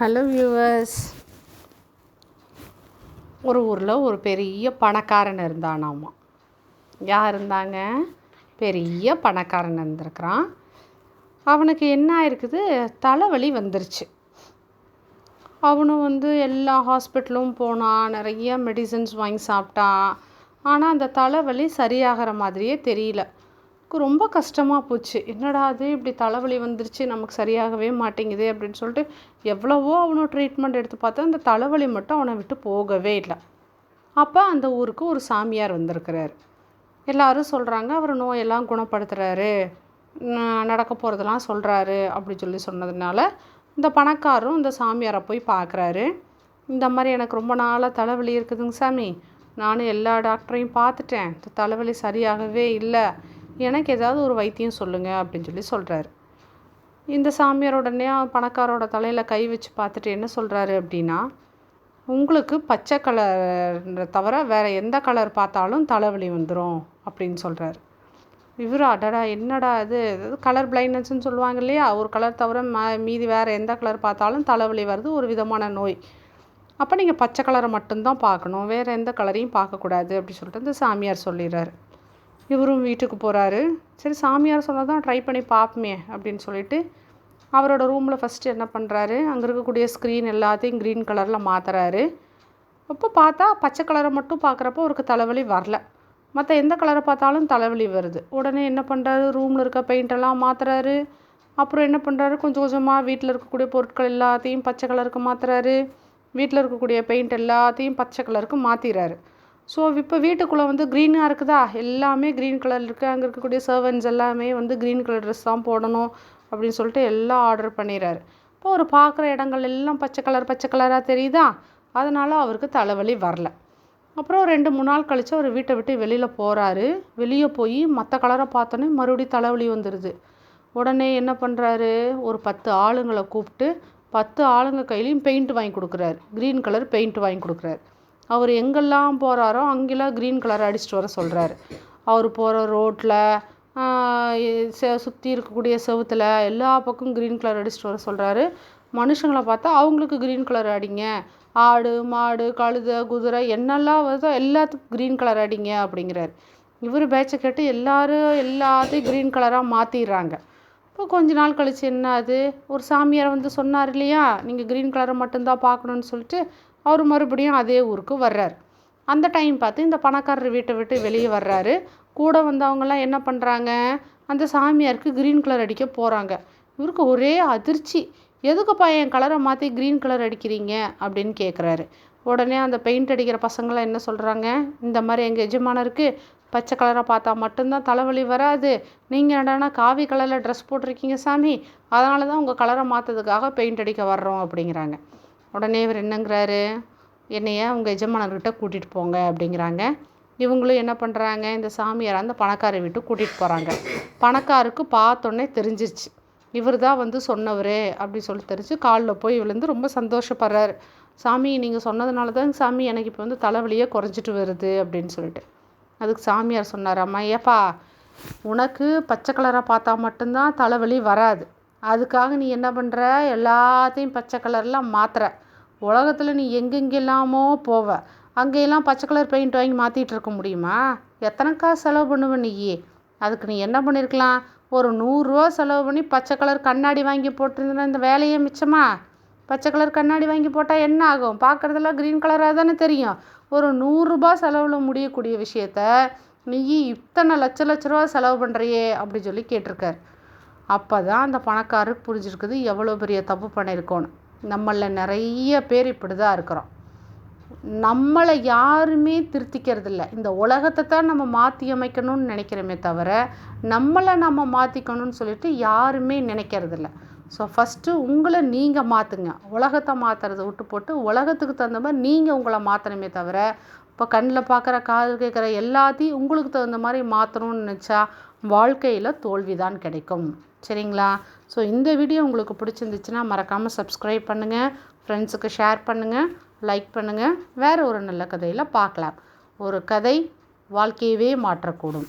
Hello viewers ஒரு ஊரில் ஒரு பெரிய பணக்காரன் இருந்தானாமா? யார் இருந்தாங்க? பெரிய பணக்காரன் இருந்திருக்கிறான். அவனுக்கு என்ன ஆயிருக்குது? தலைவலி வந்துருச்சு. அவனும் வந்து எல்லா ஹாஸ்பிட்டலும் போனான் நிறைய மெடிசன்ஸ் வாங்கி சாப்பிட்டான். ஆனால் அந்த தலைவலி சரியாகிற மாதிரியே தெரியல. ரொம்ப கஷ்டமாக போச்சு. என்னடா அது இப்படி தலைவலி வந்துருச்சு. நமக்கு சரியாகவே மாட்டேங்குது அப்படின்னு சொல்லிட்டு எவ்வளவோ அவனும் ட்ரீட்மெண்ட் எடுத்து பார்த்தா அந்த தலைவலி மட்டும் அவனை விட்டு போகவே இல்லை. அப்போ அந்த ஊருக்கு ஒரு சாமியார் வந்திருக்கிறாரு. எல்லாரும் சொல்கிறாங்க அவர் நோயெல்லாம் குணப்படுத்துகிறாரு நடக்க போகிறதெல்லாம் சொல்கிறாரு அப்படி சொல்லி சொன்னதுனால இந்த பணக்காரரும் இந்த சாமியாரை போய் பார்க்குறாரு. இந்த மாதிரி எனக்கு ரொம்ப நாளாக தலைவலி இருக்குதுங்க சாமி. நானும் எல்லா டாக்டரையும் பார்த்துட்டேன். இந்த தலைவலி சரியாகவே இல்லை. எனக்கு ஏதாவது ஒரு வைத்தியம் சொல்லுங்கள் அப்படின்னு சொல்லி சொல்கிறாரு இந்த சாமியார் உடனே பணக்காரோட தலையில் கை வச்சு பார்த்துட்டு என்ன சொல்கிறாரு அப்படின்னா உங்களுக்கு பச்சை கலர் தவிர வேறு எந்த கலர் பார்த்தாலும் தலைவலி வந்துடும் அப்படின்னு சொல்கிறாரு இவர் அடடா என்னடா இது? கலர் பிளைண்ட்னஸ்ன்னு சொல்லுவாங்க இல்லையா? ஒரு கலர் தவிர ம மீதி வேறு எந்த கலர் பார்த்தாலும் தலைவலி வருது ஒரு விதமான நோய். அப்போ நீங்கள் பச்சை கலரை மட்டும்தான் பார்க்கணும் வேறு எந்த கலரையும் பார்க்கக்கூடாது அப்படி சொல்லிட்டு இந்த சாமியார் சொல்லிடுறாரு. இவரும் வீட்டுக்கு போகிறாரு சரி சாமியார் சொன்னதான் ட்ரை பண்ணி பார்ப்போமே அப்படின்னு சொல்லிட்டு அவரோட ரூமில் ஃபஸ்ட்டு என்ன பண்ணுறாரு அங்கே இருக்கக்கூடிய ஸ்க்ரீன் எல்லாத்தையும் க்ரீன் கலரில் மாற்றுறாரு அப்போ பார்த்தா பச்சை கலரை மட்டும் பார்க்குறப்போ அவருக்கு தலைவலி வரல. மற்ற எந்த கலரை பார்த்தாலும் தலைவலி வருது. உடனே என்ன பண்ணுறாரு ரூமில் இருக்க பெயிண்டெல்லாம் மாற்றுறாரு அப்புறம் என்ன பண்ணுறாரு கொஞ்சம் கொஞ்சமாக வீட்டில் இருக்கக்கூடிய பொருட்கள் எல்லாத்தையும் பச்சை கலருக்கு மாற்றுறாரு வீட்டில் இருக்கக்கூடிய பெயிண்ட் எல்லாத்தையும் பச்சை கலருக்கு மாற்றிடுறாரு ஸோ இப்போ வீட்டுக்குள்ளே வந்து க்ரீனாக இருக்குதா? எல்லாமே க்ரீன் கலர் இருக்குது அங்கே இருக்கக்கூடிய சர்வன்ஸ் எல்லாமே வந்து க்ரீன் கலர் ட்ரெஸ் தான் போடணும் அப்படின்னு சொல்லிட்டு எல்லாம் ஆர்டர் பண்ணிடுறாரு. இப்போ அவர் பார்க்குற இடங்கள் எல்லாம் பச்சை கலர் பச்சை கலராக தெரியுதா? அதனால் அவருக்கு தலைவலி வரல. அப்புறம் ரெண்டு மூணு நாள் கழித்து அவர் வீட்டை விட்டு வெளியில் போகிறாரு வெளியே போய் மற்ற கலரை பார்த்தோன்னே மறுபடியும் தலைவலி வந்துடுது உடனே என்ன பண்ணுறாரு ஒரு பத்து ஆளுங்களை கூப்பிட்டு பத்து ஆளுங்க கையிலையும் பெயிண்ட் வாங்கி கொடுக்குறாரு. க்ரீன் கலர் பெயிண்ட் வாங்கி கொடுக்குறாரு. அவர் எங்கெல்லாம் போகிறாரோ அங்கெல்லாம் க்ரீன் கலர் அடிச்சுட்டு வர சொல்கிறாரு அவர் போகிற ரோட்டில் சுற்றி இருக்கக்கூடிய செவுத்தில் எல்லா பக்கம் க்ரீன் கலர் அடிச்சுட்டு வர சொல்கிறாரு மனுஷங்களை பார்த்தா அவங்களுக்கு க்ரீன் கலர் அடிங்க. ஆடு மாடு கழுதை குதிரை என்னெல்லாம் வருதோ எல்லாத்துக்கும் க்ரீன் கலர் அடிங்க அப்படிங்கிறாரு. இவர் பேச்சை கேட்டு எல்லோரும் எல்லாத்தையும் க்ரீன் கலராக மாற்றிடுறாங்க இப்போ கொஞ்ச நாள் கழித்து என்ன அது? ஒரு சாமியார் வந்து சொன்னார் இல்லையா? நீங்கள் க்ரீன் கலரை மட்டும்தான் பார்க்கணுன்னு சொல்லிட்டு அவர் மறுபடியும் அதே ஊருக்கு வர்றார். அந்த டைம் பார்த்து இந்த பணக்காரர் வீட்டை விட்டு வெளியே வர்றாரு. கூட வந்தவங்கெல்லாம் என்ன பண்ணுறாங்க அந்த சாமியாருக்கு க்ரீன் கலர் அடிக்க போகிறாங்க இவருக்கு ஒரே அதிர்ச்சி. எதுக்குப்பா என் கலரை மாற்றி க்ரீன் கலர் அடிக்கிறீங்க? அப்படின்னு கேட்குறாரு உடனே அந்த பெயிண்ட் அடிக்கிற பசங்களாம் என்ன சொல்கிறாங்க இந்த மாதிரி எங்கள் எஜமானருக்கு பச்சை கலரை பார்த்தா மட்டும்தான் தலைவலி வராது. நீங்கள் என்னடானா காவி கலரில் ட்ரெஸ் போட்டிருக்கீங்க சாமி? அதனால தான் உங்கள் கலரை மாற்றதுக்காக பெயிண்ட் அடிக்க வர்றோம் அப்படிங்கிறாங்க. உடனே இவர் என்னங்கிறாரு? என்னைய உங்கள் எஜமானர்கிட்ட கூட்டிகிட்டு போங்க அப்படிங்கிறாங்க. இவங்களும் என்ன பண்ணுறாங்க இந்த சாமியார் அந்த பணக்கார வீட்டுக்கு கூட்டிகிட்டு போகிறாங்க பணக்காருக்கு பார்த்தோன்னே தெரிஞ்சிருச்சு. இவர் தான் வந்து சொன்னவர் அப்படி சொல்லி தெரிஞ்சு காலில் போய் விழுந்து ரொம்ப சந்தோஷப்படுறாரு. சாமி நீங்கள் சொன்னதுனால தான் சாமி எனக்கு இப்போ வந்து தலைவலியே குறைஞ்சிட்டு வருது அப்படின்னு சொல்லிட்டு. அதுக்கு சாமியார் சொன்னார் அம்மா ஏப்பா உனக்கு பச்சை கலரை பார்த்தா மட்டும்தான் தலைவலி வராது. அதுக்காக நீ என்ன பண்ணுற எல்லாத்தையும் பச்சை கலரில் மாற்றுற உலகத்தில் நீ எங்கெங்கெல்லாமோ போவ. அங்கேயெல்லாம் பச்சை கலர் பெயிண்ட் வாங்கி மாற்றிட்டு இருக்க முடியுமா? எத்தனை காசு செலவு பண்ணுவ நீ அதுக்கு நீ என்ன பண்ணியிருக்கலாம் ஒரு நூறுரூவா செலவு பண்ணி பச்சை கலர் கண்ணாடி வாங்கி போட்டிருந்தா இந்த வேலையே மிச்சமா? பச்சை கலர் கண்ணாடி வாங்கி போட்டால் என்ன ஆகும்? பார்க்குறதெல்லாம் க்ரீன் கலராக தானே தெரியும். ஒரு நூறுரூபா செலவில் முடியக்கூடிய விஷயத்த நீ இத்தனை லட்ச லட்ச ரூபா செலவு பண்ணுறியே அப்படி சொல்லி கேட்டிருக்காரு. அப்போ தான் அந்த பணக்காரருக்கு புரிஞ்சிருக்குது எவ்வளோ பெரிய தப்பு பண்ணியிருக்கோன்னு நம்மளில் நிறைய பேர் இப்படி தான் இருக்கிறோம். நம்மளை யாருமே திருத்திக்கிறதில்ல. இந்த உலகத்தை தான் நம்ம மாற்றி அமைக்கணும்னு நினைக்கிறோமே தவிர நம்மளை நம்ம மாற்றிக்கணும்னு சொல்லிட்டு யாருமே நினைக்கிறதில்ல. ஸோ ஃபஸ்ட்டு உங்களை நீங்கள் மாற்றுங்க உலகத்தை மாற்றுறதை விட்டு போட்டு உலகத்துக்கு தகுந்த மாதிரி நீங்கள் உங்களை மாற்றணுமே தவிர இப்போ கண்ணில் பார்க்குற காது கேட்குற எல்லாத்தையும் உங்களுக்கு தகுந்த மாதிரி மாற்றணும்னு நினச்சா வாழ்க்கையில் தோல்வி தான் கிடைக்கும். சரிங்களா? ஸோ இந்த வீடியோ உங்களுக்கு பிடிச்சிருந்துச்சுன்னா மறக்காமல் சப்ஸ்கிரைப் பண்ணுங்கள் ஃப்ரெண்ட்ஸுக்கு ஷேர் பண்ணுங்கள் லைக் பண்ணுங்கள் வேறு ஒரு நல்ல கதையில் பார்க்கலாம். ஒரு கதை வாழ்க்கையவே மாற்றக்கூடும்.